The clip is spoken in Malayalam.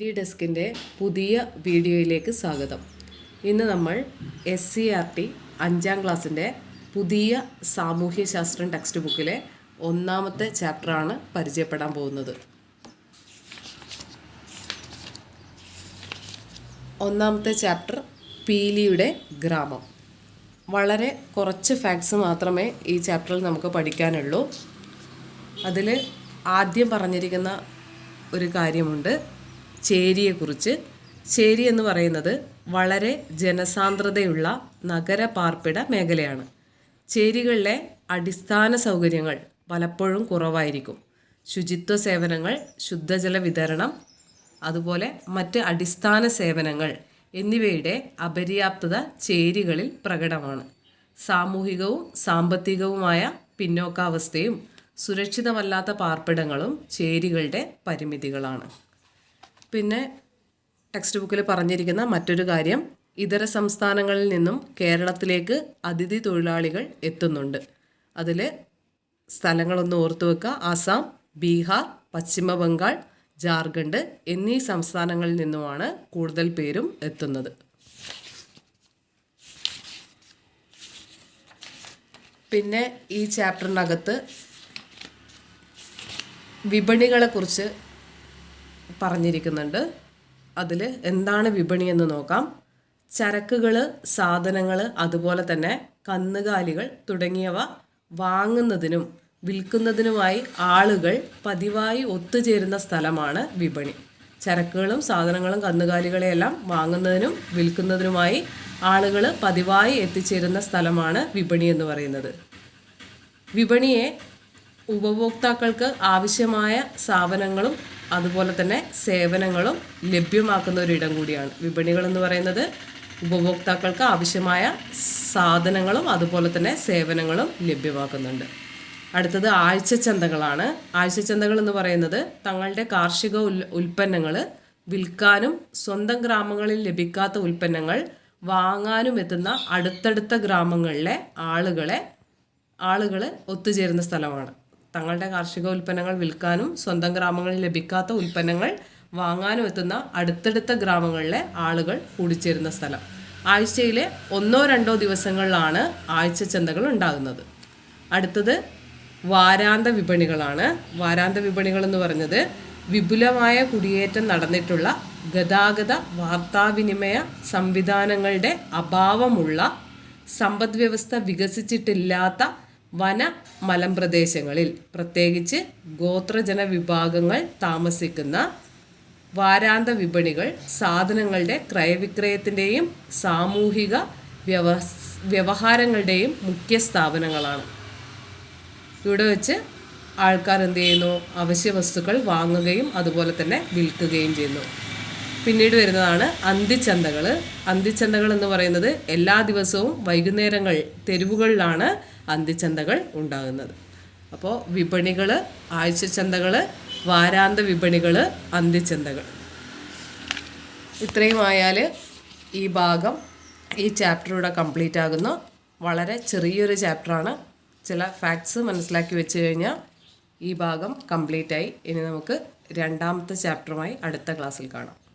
ഡി ഡെസ്കിന്റെ പുതിയ വീഡിയോയിലേക്ക് സ്വാഗതം. ഇന്ന് നമ്മൾ എസ് സി ആർ ടി അഞ്ചാം ക്ലാസ്സിന്റെ പുതിയ സാമൂഹ്യശാസ്ത്രം ടെക്സ്റ്റ് ബുക്കിലെ ഒന്നാമത്തെ ചാപ്റ്ററാണ് പരിചയപ്പെടാൻ പോകുന്നത്. ഒന്നാമത്തെ ചാപ്റ്റർ പീലിയുടെ ഗ്രാമം. വളരെ കുറച്ച് ഫാക്ട്സ് മാത്രമേ ഈ ചാപ്റ്ററിൽ നമുക്ക് പഠിക്കാനുള്ളൂ. അതിൽ ആദ്യം പറഞ്ഞിരിക്കുന്ന ഒരു കാര്യമുണ്ട്. ചേരിയെക്കുറിച്ച്. ചേരി എന്ന് പറയുന്നത് വളരെ ജനസാന്ദ്രതയുള്ള നഗര പാർപ്പിട മേഖലയാണ്. ചേരികളിലെ അടിസ്ഥാന സൗകര്യങ്ങൾ പലപ്പോഴും കുറവായിരിക്കും. ശുചിത്വ സേവനങ്ങൾ ശുദ്ധജല വിതരണം അതുപോലെ മറ്റ് അടിസ്ഥാന സേവനങ്ങൾ എന്നിവയുടെ അപര്യാപ്തത ചേരികളിൽ പ്രകടമാണ്. സാമൂഹികവും സാമ്പത്തികവുമായ പിന്നോക്കാവസ്ഥയും സുരക്ഷിതമല്ലാത്ത പാർപ്പിടങ്ങളും ചേരികളുടെ പരിമിതികളാണ്. പിന്നെ ടെക്സ്റ്റ് ബുക്കിൽ പറഞ്ഞിരിക്കുന്ന മറ്റൊരു കാര്യം ഇതര സംസ്ഥാനങ്ങളിൽ നിന്നും കേരളത്തിലേക്ക് അതിഥി തൊഴിലാളികൾ എത്തുന്നുണ്ട്. അതിൽ സ്ഥലങ്ങളൊന്ന് ഓർത്തു വെക്കുക ആസാം ബീഹാർ പശ്ചിമ ബംഗാൾ ജാർഖണ്ഡ് എന്നീ സംസ്ഥാനങ്ങളിൽ നിന്നുമാണ് കൂടുതൽ പേരും എത്തുന്നത്. പിന്നെ ഈ ചാപ്റ്ററിനകത്ത് വിപണികളെക്കുറിച്ച് പറഞ്ഞിരിക്കുന്നുണ്ട്. അതിൽ എന്താണ് വിപണി എന്ന് നോക്കാം. ചരക്കുകൾ സാധനങ്ങൾ അതുപോലെ തന്നെ കന്നുകാലികൾ തുടങ്ങിയവ വാങ്ങുന്നതിനും വിൽക്കുന്നതിനുമായി ആളുകൾ പതിവായി ഒത്തുചേരുന്ന സ്ഥലമാണ് വിപണി. ചരക്കുകളും സാധനങ്ങളും കന്നുകാലികളെയെല്ലാം വാങ്ങുന്നതിനും വിൽക്കുന്നതിനുമായി ആളുകൾ പതിവായി എത്തിച്ചേരുന്ന സ്ഥലമാണ് വിപണി എന്ന് പറയുന്നത്. വിപണിയെ ഉപഭോക്താക്കൾക്ക് ആവശ്യമായ സാധനങ്ങളും അതുപോലെ തന്നെ സേവനങ്ങളും ലഭ്യമാക്കുന്ന ഒരു ഇടം കൂടിയാണ്. വിപണികൾ എന്ന് പറയുന്നത് ഉപഭോക്താക്കൾക്ക് ആവശ്യമായ സാധനങ്ങളും അതുപോലെ തന്നെ സേവനങ്ങളും ലഭ്യമാക്കുന്നുണ്ട്. അടുത്തത് ആഴ്ച ചന്തകളാണ് ആഴ്ച ചന്തകൾ എന്ന് പറയുന്നത് തങ്ങളുടെ കാർഷിക ഉൽപ്പന്നങ്ങൾ വിൽക്കാനും സ്വന്തം ഗ്രാമങ്ങളിൽ ലഭിക്കാത്ത ഉൽപ്പന്നങ്ങൾ വാങ്ങാനും എത്തുന്ന അടുത്തടുത്ത ഗ്രാമങ്ങളിലെ ആളുകളെ ആളുകൾ ഒത്തുചേരുന്ന സ്ഥലമാണ്. തങ്ങളുടെ കാർഷിക ഉൽപ്പന്നങ്ങൾ വിൽക്കാനും സ്വന്തം ഗ്രാമങ്ങളിൽ ലഭിക്കാത്ത ഉൽപ്പന്നങ്ങൾ വാങ്ങാനും എത്തുന്ന അടുത്തടുത്ത ഗ്രാമങ്ങളിലെ ആളുകൾ കൂടിച്ചേരുന്ന സ്ഥലം. ആഴ്ചയിലെ ഒന്നോ രണ്ടോ ദിവസങ്ങളിലാണ് ആഴ്ച ചന്തകൾ ഉണ്ടാകുന്നത്. അടുത്തത് വാരാന്ത വിപണികളാണ്. വാരാന്ത വിപണികൾ എന്ന് പറഞ്ഞത് വിപുലമായ കുടിയേറ്റം നടന്നിട്ടുള്ള ഗതാഗത വാർത്താവിനിമയ സംവിധാനങ്ങളുടെ അഭാവമുള്ള സമ്പദ്വ്യവസ്ഥ വികസിച്ചിട്ടില്ലാത്ത വന മലമ്പ്രദേശങ്ങളിൽ. പ്രത്യേകിച്ച് ഗോത്രജന വിഭാഗങ്ങൾ താമസിക്കുന്ന വാരാന്ത വിപണികൾ സാധനങ്ങളുടെ ക്രയവിക്രയത്തിന്റെയും സാമൂഹിക വ്യവ വ്യവഹാരങ്ങളുടെയും മുഖ്യ സ്ഥാപനങ്ങളാണ്. ഇവിടെ വെച്ച് ആൾക്കാർ എന്ത് ചെയ്യുന്നു? അവശ്യ വസ്തുക്കൾ വാങ്ങുകയും അതുപോലെ തന്നെ വിൽക്കുകയും ചെയ്യുന്നു. പിന്നീട് വരുന്നതാണ് അന്തിച്ചന്തകൾ അന്തിച്ചന്തകൾ എന്ന് പറയുന്നത് എല്ലാ ദിവസവും വൈകുന്നേരങ്ങൾ തെരുവുകളിലാണ് അന്തിച്ചന്തകൾ ഉണ്ടാകുന്നത്. അപ്പോൾ വിപണികൾ ആഴ്ചച്ചന്തകൾ വാരാന്ത വിപണികൾ അന്തിച്ചന്തകൾ. ഇത്രയും ആയാൽ ഈ ഭാഗം ഈ ചാപ്റ്ററിലൂടെ കംപ്ലീറ്റ് ആകുന്നു. വളരെ ചെറിയൊരു ചാപ്റ്ററാണ് ചില ഫാക്ട്സ് മനസ്സിലാക്കി വെച്ച് കഴിഞ്ഞാൽ ഈ ഭാഗം കംപ്ലീറ്റായി ഇനി നമുക്ക് രണ്ടാമത്തെ ചാപ്റ്ററുമായി അടുത്ത ക്ലാസ്സിൽ കാണാം.